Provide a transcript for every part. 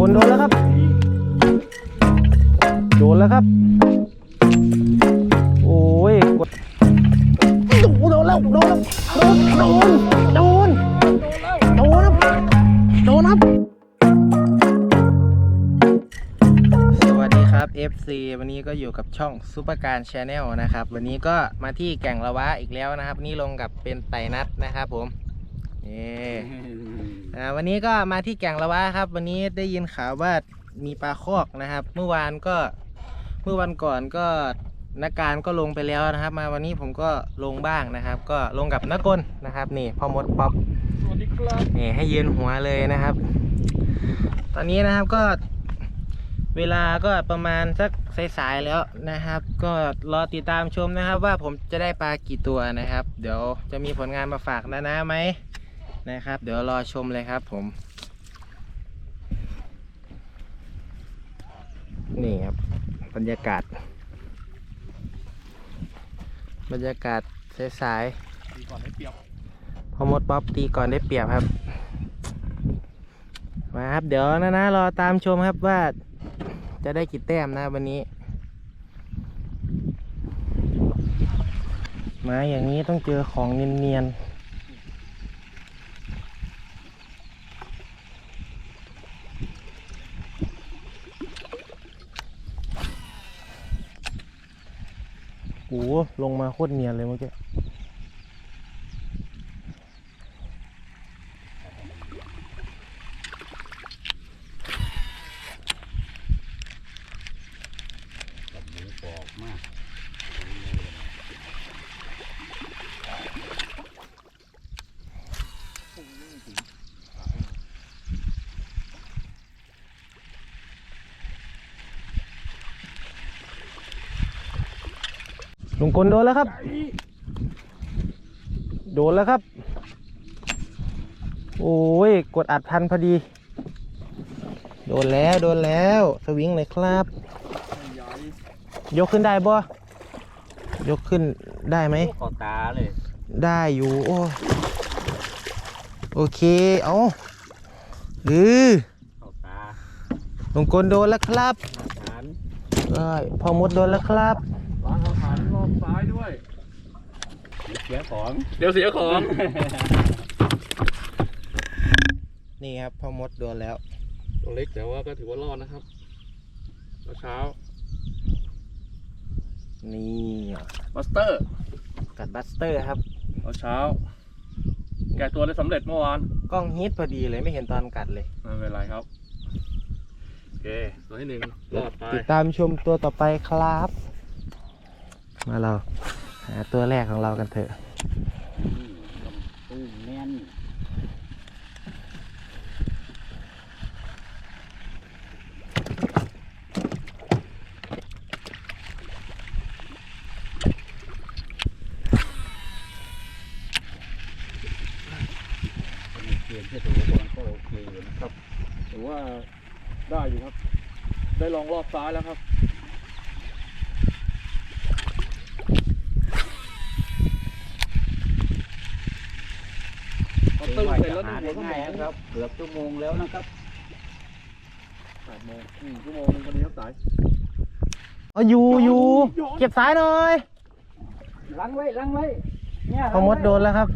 กลโดนแล้วครับ โดนแล้วครับ โอ้ยกดโดนแล้วโดนแล้วโดนโดนโดนโดนครับโดนครับสวัสดีครับ FC วันนี้ก็อยู่กับช่องซูเปอร์การชาแนลนะครับ วันนี้ก็มาที่แก่งละวะอีกแล้วนะครับ นี่ลงกับเป็นไต่นัดนะครับผม นี่อ่าวันนี้ก็มาที่แก่งละวะครับ วันนี้ได้ยินข่าวว่ามีปลาคอกนะครับ เมื่อวานก็เมื่อวันก่อนก็นักการก็ลงไปแล้วนะครับ มาวันนี้ผมก็ลงบ้างนะครับ ก็ลงกับนักกลนะครับ นี่พ่อมดป๊อปสวัสดีครับนี่ให้ยืนหัวเลยนะครับ ตอนนี้นะครับก็เวลาก็ประมาณสักสายๆแล้วนะครับ ก็รอติดตามชมนะครับ ว่าผมจะได้ปลากี่ตัวนะครับ เดี๋ยวจะมีผลงานมาฝากนะนะไหม นะครับ เดี๋ยวรอชมเลยครับผมนี่ครับบรรยากาศ บรรยากาศสายๆดีก่อนได้เปรียบพอมดป๊อปตีก่อนได้เปรียบครับ มาครับ เดี๋ยวนะนะรอตามชมครับว่าจะได้กี่แต้มนะวันนี้ มาอย่างนี้ต้องเจอของเนียนๆ โอ้โหลงมาโคตรเนียนเลยเมื่อกี้ ลุงกลโดนแล้วครับ โดนแล้วครับ โอ้ย กดอัดทันพอดี โดนแล้ว โดนแล้ว สวิงเลยครับใหญ่ยกขึ้นได้บ่ ยกขึ้นได้ไหมขอตาเลย ได้อยู่ โอ้ยโอเค เอาเออขอตาลุงกลโดนแล้วครับฐานเอ้ยพอมดโดนแล้วครับ ล้างอาหารร อบซ้ายด้วยเสียของเดี๋ยวเสียของ นี่ครับพอมดโดนแล้ว ตัวเล็กแต่ว่าก็ถือว่ารอดนะครับเช้า นี่บัสเตอร์ กัดบัสเตอร์ครับเช้า แกะตัวได้สำเร็จเมื่อวาน กล้องฮิตพอดีเลยไม่เห็นตอนกัดเลย ไม่เป็นไรครับ โอเค ตัวที่หนึ่งรอดไป ติดตามชมตัวต่อไปครับ มาเราหาตัวแรกของเรากันเถอะตู้แน่นเปลี่ยนแค่ตัวบอลก็โอเคนะครับถือว่าได้อยู่ครับ ได้ลองรอบซ้ายแล้วครับ พอตึ้งเสร็จแล้ว หนึ่งหัวก็หมง่ายอๆนะครับ เกือบชั่วโมงแล้วนะครับแปดโมงหนึ่งชั่วโมงหนึ่งพอดีครับสายเอาอยู่อยู่ย้อนเก็บสายหน่อยล้างไว้ล้างไว้เนี่ยพอมดโดนแล้วครับ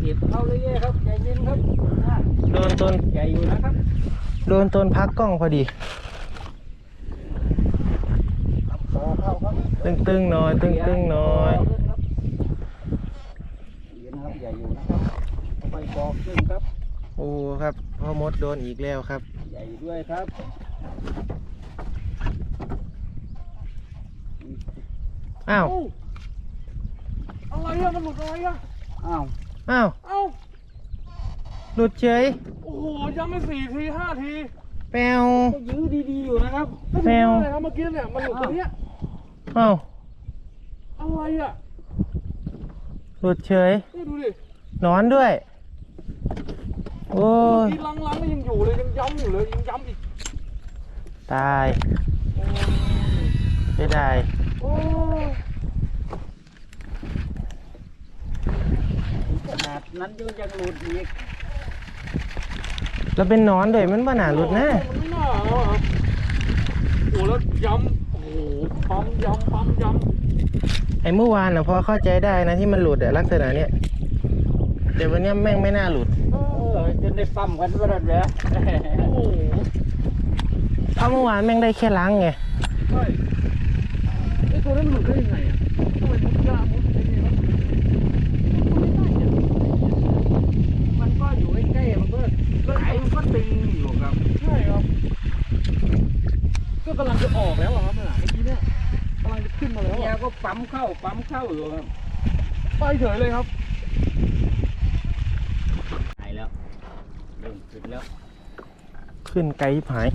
เก็บเข้าเลยๆครับใจเย็นครับโดนต้นใหญ่อยู่นะครับ โดนต้นพักกล้องพอดีต่อเข้าครับตึงตึงๆหน่อย ตึงตึงๆหน่อยเย็นครับใหญ่อยู่นะครับ เอาไปบอกขึ้นครับ โอ้ครับพ่อมดโดนอีกแล้วครับ ใหญ่ด้วยครับอ้าวอะไรอะมันหลุดอะไรอะอ้าวอ้าวเอ้าหลุดเฉยโอ้โหยังไม่สี่ทีห้าทีแปวก็ยื้อดีๆอยู่นะครับแมวอะไรครับเมื่อกี้เนี่ยมันหลุดตรงเนี้ยอ้าวอะไรอะหลุดเฉยนี่ดูดิหนอนด้วย โอ้ยที่ลังๆก็ยังอยู่เลยยังย้ำอยู่เลยยังย้ำอีกตายไม่ได้โอ้ยขนาดนั้นยังยังหลุดอีกแล้วเป็นหนอนด้วยมันบ้าหนาหลุดนะมันไม่น่าเอาอะครับโอ้แล้วย้ำโอ้โหปั๊มย้ำปั๊มย้ไอ้เมื่อวานนะพอเข้าใจได้นะที่มันหลุดอะลักษณะเนี้ยแต่วันเนี้ยแม่งไม่น่าหลุดำเอเอออจนได้ปั๊มกันว่าแบบนี้โอ้โหเพราะเมื่อวานแม่งได้แค่ล้างไงใช่ไอ้ตัวนั้นมันหลุดได้ยังไงอะทำไมมุดยากมุดไอ้นี่วะมันก็อยู่ใกล้ๆมันก็ไหลมันก็ตึงอยู่ครับใช่ครับก็กำลังจะออกแล้วอะครับน่ะเมื่อกี้เนี่ยกำลังจะขึ้นมาแล้วเนี่ยอะก็ปั๊มเข้าปั๊มเข้าอยู่ครับไปเฉยเลยครับ หายแล้วเริ่ม ขึ้นแล้วขึ้นไกลผาย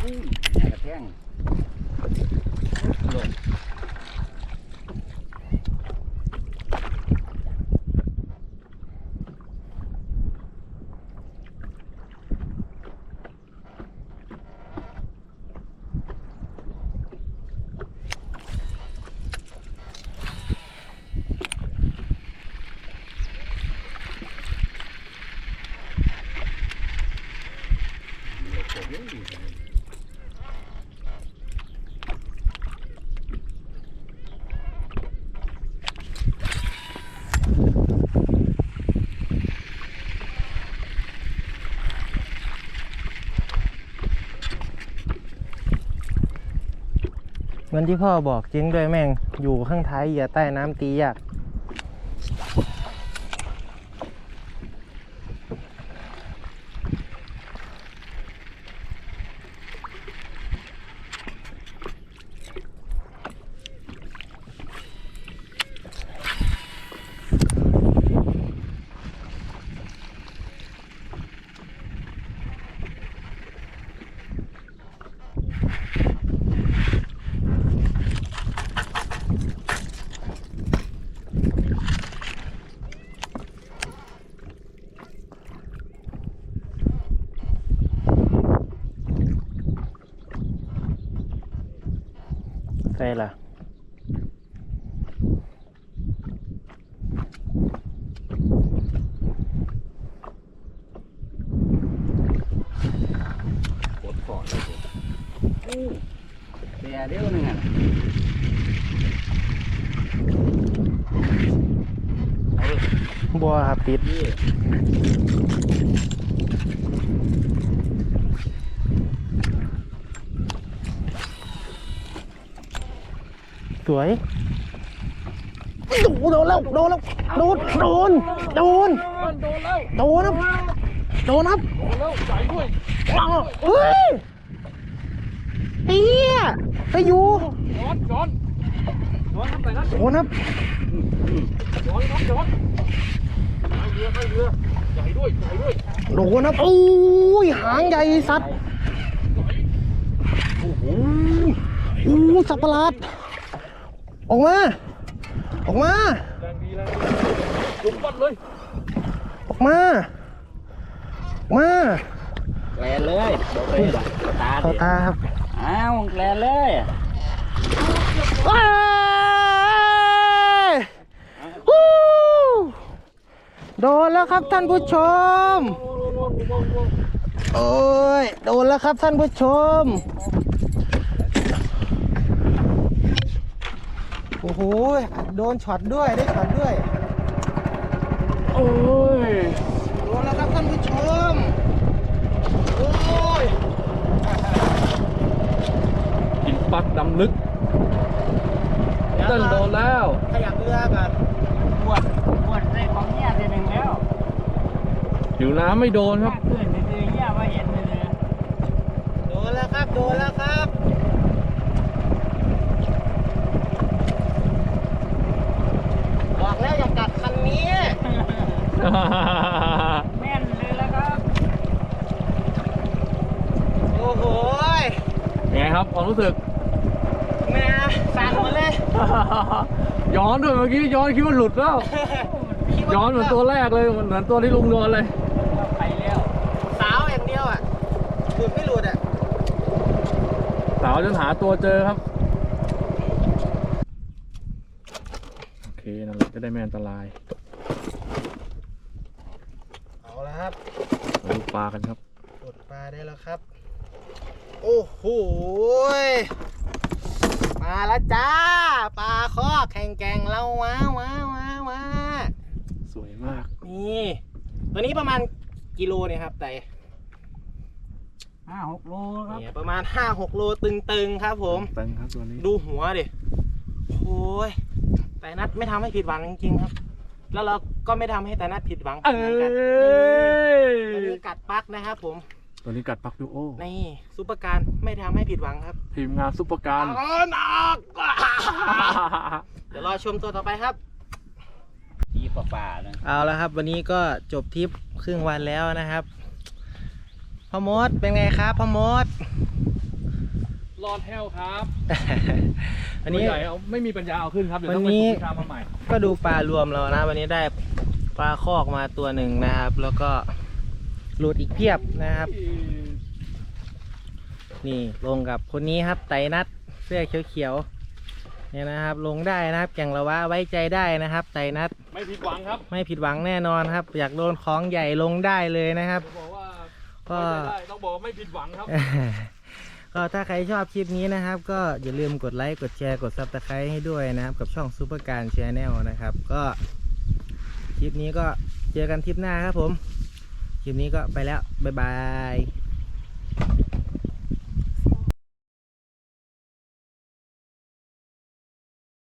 อุ้ยแม่กระแทงลง เห มือนที่พ่อบอกจริงด้วยแม่งอยู่ข้างท้ายอย่าใต้น้ำตียาก ใช่ล่ะปวดคอเลยผมอู้แต่เดียวนึงอะบัวครับติด สวยโดนแล้วโดนแล้วโดนโดนโดนมันโดนแล้วโดนครับโดนครับโดนแล้วใส่ด้วยอ้าวเฮ้ยเฮียไปอยู่ย้อนย้อนย้อนครับไปนะโดนครับย้อนครับย้อนไปเรือไปเรือใหญ่ด้วยใหญ่ด้วยโดนครับโอ้ยหางใหญ่สัตว์ใหญ่โอ้โหโอ้ยสัตว์ประหลาด ออกมา ออกมา แรงดีแรงดีลุกปัดเลยออกมาออกมาแกลนเลยบอกเลยตาเข้าดิตาครับอ้าวแกลนเลยเอ้ยฮู้โดนแล้วครับท่านผู้ชม โอ้ย โดนแล้วครับท่านผู้ชม โอ้โหโดนช็อตด้วยได้ช็อตด้วย โอ้ยโดนแล้วครับท่านผู้ชม โอ้ยกินปักดำลึกเต้นโดนแล้ว ขยับเรือกันปวดปวดในของเงี้ยทีหนึ่งแล้วอยู่น้ำไม่โดนครับเพื่อนในเงี้ยว่าเห็นเลยโดนแล้วครับ โดนแล้วครับ บอกแล้วอย่ากัดคันนี้ แม่นเลยแล้วครับ โอ้โหยไงครับความรู้สึก แม่สั่นหมดเลย ย้อนด้วยเมื่อกี้ย้อนคิดว่าหลุดแล้ว ย้อนเหมือนตัวแรกเลยเหมือนตัวที่ลุงโดนเลย ไปแล้วสาวอย่างเดียวอะลุดไม่หลุดอะสาวจนหาตัวเจอครับ โอเคนั่นแหละจะได้ไม่อันตราย เอาละครับ มาดู ปลากันครับปลดปลาได้แล้วครับ โอ้โหยมาแล้วจ้าปลาคอกแข่งแกงเราว้าวว้าวว้าวว้าสวยมากนี่ ตัวนี้ประมาณกิโลเนี่ยครับแต่ห้าหกโลครับเนี่ยประมาณ5-6โลตึงๆครับ ผมเต็งครับตัวนี้ดูหัวดิโอ้ยแต่นัดไม่ทำให้ผิดหวังจริงๆครับ แล้วเราก็ไม่ทำให้แต่นัดผิดหวังเอ้เหมือนกันยตัวนี้กัดปักนะครับผม ตัวนี้กัดปักดูโอนี่ซุปเปอร์การไม่ทำให้ผิดหวังครับทีมงานซุปเปอร์การอ๋อหนักเดี๋ยวรอชมตัวต่อไปครับ ปีป่าๆนะเอาแล้วครับ วันนี้ก็จบทริปครึ่งวันแล้วนะครับพ่อมดเป็นไงครับพ่อมด รอดแห้วครับวันนี้ ตัวใหญ่เอาไม่มีปัญญาเอาขึ้นครับเดี๋ยวต้องวัไปนนี้ฝึกวิชามาใหม่ก็ดูปลารวมเรานะ วันนี้ได้ปลาคอกมาตัวหนึ่งนะครับ แล้วก็หลุดอีกเพียบนะครับ นี่ลงกับคนนี้ครับไตรนัดเสื้อเขียวๆเนี่ยนะครับ ลงได้นะครับแก่งละวะไว้ใจได้นะครับ ไตรนัดไม่ผิดหวังครับไม่ผิดหวังแน่นอนครับ อยากโดนของใหญ่ลงได้เลยนะครับบอกว่าก็ ไม่ได้ต้องบอกว่าไม่ผิดหวังครับ ก็ถ้าใครชอบคลิปนี้นะครับ ก็อย่าลืมกดไลค์กดแชร์กดซับสไครต์ให้ด้วยนะครับ กับช่องซูเปอร์การชแนลนะครับ ก็คลิปนี้ก็เจอกันคลิปหน้าครับผม คลิปนี้ก็ไปแล้ว บ๊ายบาย